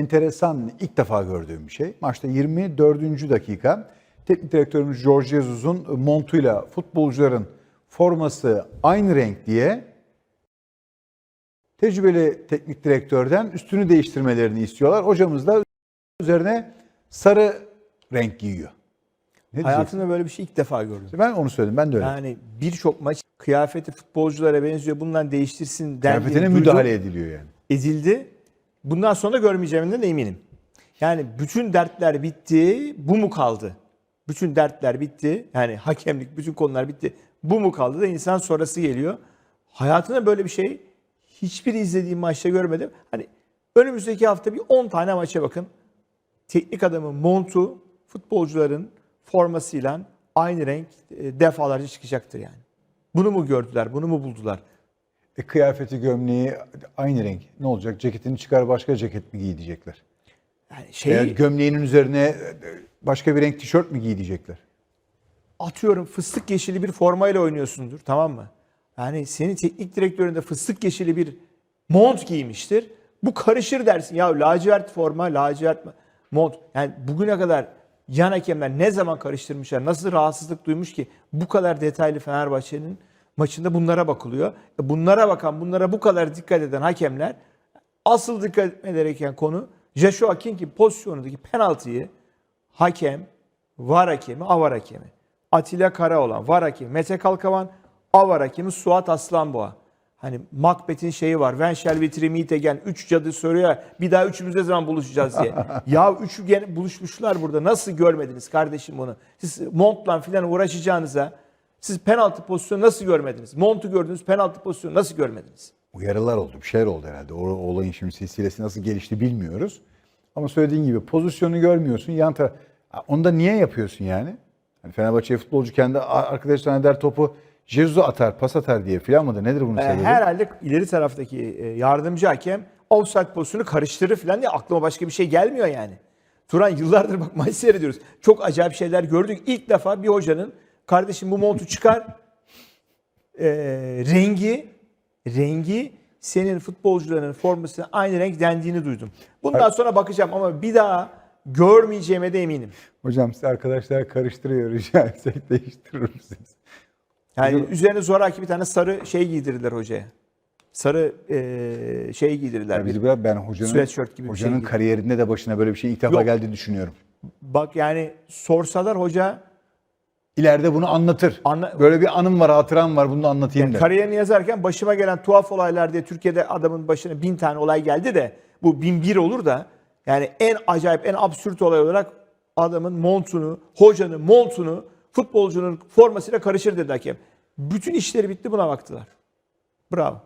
enteresan, ilk defa gördüğüm bir şey. Maçta 24. dakika teknik direktörümüz George Jesus'un montuyla futbolcuların forması aynı renk diye tecrübeli teknik direktörden üstünü değiştirmelerini istiyorlar. Hocamız da üzerine sarı renk giyiyor. Ne diyeceksin? Hayatımda böyle bir şey ilk defa gördüm. Ben onu söyledim. Ben de öyle. Yani birçok maç kıyafeti futbolculara benziyor. Bundan değiştirsin dendiğini Kıyafetine duydum. müdahale ediliyor yani. edildi. Bundan sonra görmeyeceğimden de eminim. Yani bütün dertler bitti. Bu mu kaldı? Bütün dertler bitti. Yani hakemlik, bütün konular bitti. Bu mu kaldı da insan sonrası geliyor. Hayatımda böyle bir şey hiçbir izlediğim maçta görmedim. Hani önümüzdeki hafta bir 10 tane maça bakın. Teknik adamın montu futbolcuların formasıyla aynı renk e, defalarca çıkacaktır yani. Bunu mu gördüler? Bunu mu buldular? E, kıyafeti, gömleği aynı renk. Ne olacak? Ceketini çıkar başka ceket mi giy diyecekler. Yani şey Veya gömleğinin üzerine e, başka bir renk tişört mü giy diyecekler. atıyorum fıstık yeşili bir formayla oynuyorsundur tamam mı? Yani senin teknik direktöründe fıstık yeşili bir mont giymiştir. Bu karışır dersin. Ya lacivert forma, lacivert mont. Yani bugüne kadar yan hakemler ne zaman karıştırmışlar, nasıl rahatsızlık duymuş ki bu kadar detaylı Fenerbahçe'nin maçında bunlara bakılıyor. E Bunlara bakan, bunlara bu kadar dikkat eden hakemler asıl dikkat etmeleri gereken konu Joshua King'in pozisyonundaki penaltıyı hakem, var hakemi, avar hakemi. Atilla Karaoğlan, var hakemi. Mete Kalkavan, avar hakemi Suat Aslanboğa. Hani Macbeth'in şeyi var. When shall we three meet again? Üç cadı soruyor bir daha üçümüz ne zaman buluşacağız diye. ya üçü gene buluşmuşlar burada. Nasıl görmediniz kardeşim bunu? Siz Mont'la filan uğraşacağınıza siz penaltı pozisyonu nasıl görmediniz? Mont'u gördünüz, penaltı pozisyonu nasıl görmediniz? Uyarılar oldu, bir şeyler oldu herhalde. O, olayın şimdi silsilesi nasıl gelişti bilmiyoruz. Ama söylediğin gibi pozisyonu görmüyorsun. Yan taraf. Onu da niye yapıyorsun yani? Hani Fenerbahçe futbolcu kendi arkadaşlarına der topu Jesus'a atar, pas atar diye filan mıdır? Nedir bunun Ee, sebebi? herhalde ileri taraftaki e, yardımcı hakem offside pozisyonu karıştırır falan diye aklıma başka bir şey gelmiyor yani. Turan yıllardır bak maç seyrediyoruz. Çok acayip şeyler gördük. İlk defa bir hocanın kardeşim bu montu çıkar e, rengi rengi senin futbolcuların formasına aynı renk dendiğini duydum. Bundan sonra bakacağım ama bir daha görmeyeceğime de eminim. Hocam size arkadaşlar karıştırıyor rica etsek değiştirir misiniz? Yani üzerine zoraki bir tane sarı şey giydirdiler hocaya. Sarı e, şey giydirdiler. Ya Bir- bizi bırak ben hocanın, Sweatshirt gibi bir hocanın şey kariyerinde de başına böyle bir şey ilk defa geldiğini düşünüyorum. Bak yani sorsalar hoca İleride bunu anlatır. Anla- böyle bir anım var, hatıram var bunu da anlatayım der. kariyerini yazarken başıma gelen tuhaf olaylar diye Türkiye'de adamın başına bin tane olay geldi de bu bin bir olur da yani en acayip en absürt olay olarak adamın montunu, hocanın montunu futbolcunun formasıyla karışır dedi hakem. Bütün işleri bitti buna baktılar. Bravo.